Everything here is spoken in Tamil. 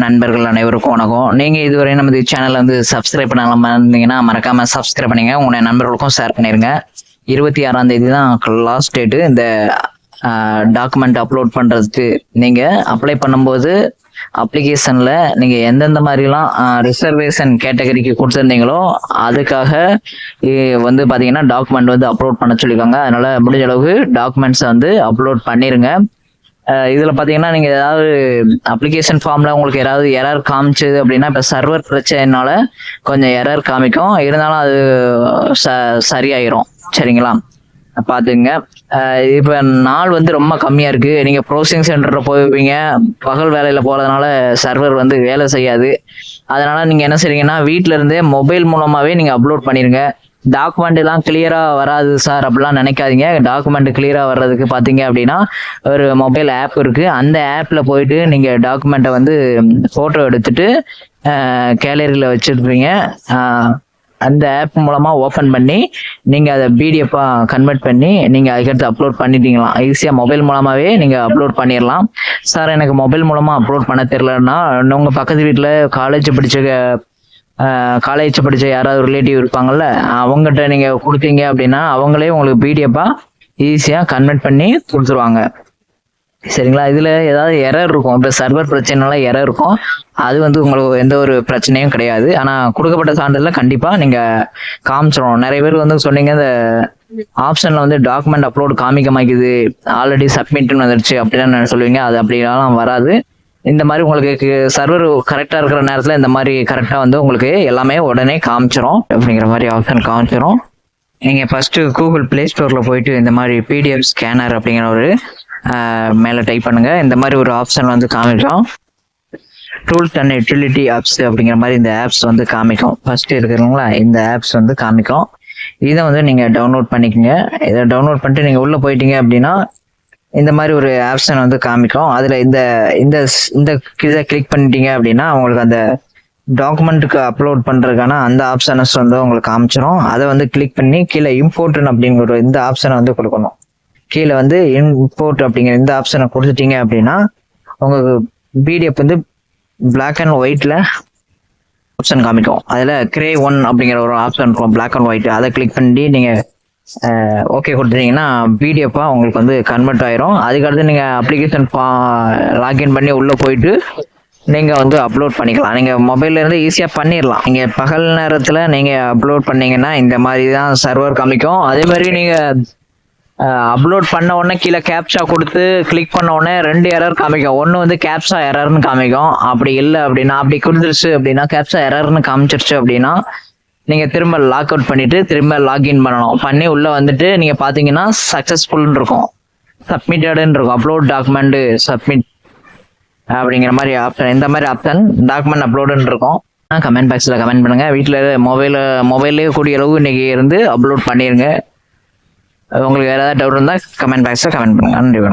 நண்பர்கள் அனைவருக்கும் வணக்கம். நீங்கள் இதுவரை நமது சேனலை வந்து சப்ஸ்கிரைப் பண்ணாமல் இருந்தீங்கன்னா மறக்காம சப்ஸ்கிரைப் பண்ணுங்க. உங்க நண்பர்களுக்கும் ஷேர் பண்ணிடுங்க இருபத்தி ஆறாம் தேதி தான் லாஸ்ட் டேட்டு இந்த டாக்குமெண்ட் அப்லோட் பண்ணுறதுக்கு நீங்கள் அப்ளை பண்ணும்போது அப்ளிகேஷனில் நீங்கள் எந்தெந்த மாதிரிலாம் ரிசர்வேஷன் கேட்டகரிக்கு கொடுத்துருந்தீங்களோ அதுக்காக வந்து பார்த்தீங்கன்னா டாக்குமெண்ட் வந்து அப்லோட் பண்ண சொல்லியிருக்காங்க அதனால் முடிஞ்ச அளவுக்கு டாக்குமெண்ட்ஸை வந்து அப்லோட் பண்ணிடுங்க இதில் பார்த்தீங்கன்னா நீங்கள் ஏதாவது அப்ளிகேஷன் ஃபார்மில் உங்களுக்கு ஏதாவது எரர் காமிச்சது அப்படின்னா இப்போ சர்வர் பிரச்சனைனால கொஞ்சம் எரர் காமிக்கும். இருந்தாலும் அது ச- சரியாயிரும். சரிங்களா? பார்த்துங்க இப்போ நாள் வந்து ரொம்ப கம்மியாக இருக்குது நீங்கள் ப்ரோசிங் சென்டரில் போயிருப்பீங்க. பகல் வேலையில் போகிறதுனால சர்வர் வந்து வேலை செய்யாது. அதனால் நீங்கள் என்ன செய்றீங்கன்னா வீட்ல மொபைல் மூலமாகவே நீங்கள் அப்லோட் பண்ணிடுங்க டாக்குமெண்ட்லாம் கிளியராக வராது சார் அப்படிலாம் நினைக்காதீங்க. டாக்குமெண்ட் கிளியராக வர்றதுக்கு பார்த்தீங்க அப்படின்னா ஒரு மொபைல் ஆப் இருக்குது அந்த ஆப்பில் போயிட்டு நீங்கள் டாக்குமெண்ட்டை வந்து ஃபோட்டோ எடுத்துட்டு கேலரியில் வச்சுருப்பீங்க. அந்த ஆப் மூலமாக ஓப்பன் பண்ணி நீங்கள் அதை பிடிஎஃபாக கன்வெர்ட் பண்ணி நீங்கள் அதுக்கடுத்து அப்லோட் பண்ணிட்டீங்களாம் ஈஸியாக மொபைல் மூலமாகவே நீங்கள் அப்லோட் பண்ணிடலாம் சார் எனக்கு மொபைல் மூலமாக அப்லோட் பண்ண தெரிலன்னா உங்கள் பக்கத்து வீட்டில் காலேஜ் படித்த காலேஜ் படித்த யாராவது ரிலேட்டிவ் இருப்பாங்கல்ல அவங்ககிட்ட நீங்கள் கொடுத்தீங்க அப்படின்னா அவங்களே உங்களுக்கு பிடிஎஃபாக ஈஸியாக கன்வெர்ட் பண்ணி கொடுத்துருவாங்க. சரிங்களா? இதில் ஏதாவது எரர் இருக்கும். இப்போ சர்வர் பிரச்சனைனால எரர் இருக்கும். அது வந்து உங்களுக்கு எந்த ஒரு பிரச்சனையும் கிடையாது. ஆனால் கொடுக்கப்பட்ட சான்றிதழில் கண்டிப்பாக நீங்கள் காமிச்சிடணும். நிறைய பேர் வந்து சொன்னீங்க இந்த ஆப்ஷனில் வந்து டாக்குமெண்ட் அப்லோடு காமிக்க மாட்டேங்குது. ஆல்ரெடி சப்மிட்னு வந்துருச்சு அப்படின்னு சொல்லுவீங்க? அது அப்படிலாம் வராது. இந்த மாதிரி உங்களுக்கு சர்வர் கரெக்டாக இருக்கிற நேரத்தில் இந்த மாதிரி கரெக்டாக வந்து உங்களுக்கு எல்லாமே உடனே காமிச்சிரும். அப்படிங்கிற மாதிரி ஆப்ஷன் காமிச்சிரும். நீங்கள் ஃபஸ்ட்டு கூகுள் பிளே ஸ்டோரில் போயிட்டு இந்த மாதிரி பிடிஎஃப் ஸ்கேனர் அப்படிங்கிற ஒரு மேலே டைப் பண்ணுங்கள் இந்த மாதிரி ஒரு ஆப்ஷன் வந்து காமிக்கும் டூல்ஸ் அண்ட் யூட்டிலிட்டி ஆப்ஸ் அப்படிங்கிற மாதிரி இந்த ஆப்ஸ் வந்து காமிக்கும். ஃபஸ்ட்டு இருக்கிறவங்களா இந்த ஆப்ஸ் வந்து காமிக்கும். இதை வந்து நீங்கள் டவுன்லோட் பண்ணிக்கோங்க. இதை டவுன்லோட் பண்ணிட்டு நீங்கள் உள்ளே போயிட்டீங்க அப்படின்னா இந்த மாதிரி ஒரு ஆப்ஷன் வந்து காமிக்கும். அதுல இந்த இந்த ஸ்- இந்த இதை கிளிக் பண்ணிட்டீங்க அப்படின்னா உங்களுக்கு அந்த டாக்குமெண்ட்டுக்கு அப்லோட் பண்ணுறதுக்கான அந்த ஆப்ஷன்ஸ் வந்து உங்களுக்கு காமிச்சிடும் அதை வந்து கிளிக் பண்ணி கீழே இம்போர்ட்டன் அப்படிங்கிற ஒரு இந்த ஆப்ஷனை வந்து கொடுக்கணும். கீழே வந்து இம்போர்ட் அப்படிங்கிற இந்த ஆப்ஷனை கொடுத்துட்டீங்க அப்படின்னா உங்களுக்கு பிடிஎஃப் வந்து பிளாக் அண்ட் ஒயிட்டில் ஆப்ஷன் காமிக்கும். அதில் கிரே ஒன் அப்படிங்கிற ஒரு ஆப்ஷன் இருக்கும் பிளாக் அண்ட் ஒயிட் அதை கிளிக் பண்ணி நீங்கள் ஓகே கொடுத்துட்டீங்கன்னா பிடிஎஃபாக உங்களுக்கு வந்து கன்வெர்ட் ஆயிரும். அதுக்கடுத்து நீங்கள் அப்ளிகேஷன் லாக்இன் பண்ணி உள்ளே போயிட்டு நீங்கள் வந்து அப்லோட் பண்ணிக்கலாம். நீங்கள் மொபைல்ல இருந்து ஈஸியாக பண்ணிடலாம் நீங்கள் பகல் நேரத்தில் நீங்கள் அப்லோட் பண்ணீங்கன்னா இந்த மாதிரி தான் சர்வர் காமிக்கும். அதே மாதிரி நீங்கள் அப்லோட் பண்ண உடனே கீழே கேப்ஷா கொடுத்து கிளிக் பண்ண உடனே ரெண்டு எரர் காமிக்கும். ஒன்று வந்து கேப்சா எரர்னு காமிக்கும். அப்படி இல்லை அப்படின்னா அப்படி கொடுத்துருச்சு அப்படின்னா கேப்சா எரர்னு காமிச்சிருச்சு அப்படின்னா நீங்கள் திரும்ப லாக் அவுட் பண்ணிட்டு திரும்ப லாக்இன் பண்ணணும். பண்ணி உள்ளே வந்துட்டு நீங்கள் பார்த்தீங்கன்னா சக்ஸஸ்ஃபுல்னு இருக்கும். சப்மிட்டடுன்னு இருக்கும். அப்லோட் டாக்குமெண்ட் சப்மிட் அப்படிங்கிற மாதிரி ஆப்ஷன் இந்த மாதிரி ஆப்ஷன் டாக்குமெண்ட் அப்லோடுன்னு இருக்கும். கமெண்ட் பாக்ஸில் கமெண்ட் பண்ணுங்கள் வீட்டில் மொபைல் மொபைல்லே கூடிய அளவு இன்றைக்கி இருந்து அப்லோட் பண்ணிடுங்க உங்களுக்கு வேறு ஏதாவது டவுட் இருந்தால் கமெண்ட் பாக்ஸில் கமெண்ட் பண்ணுங்கள் நன்றி வணக்கம்.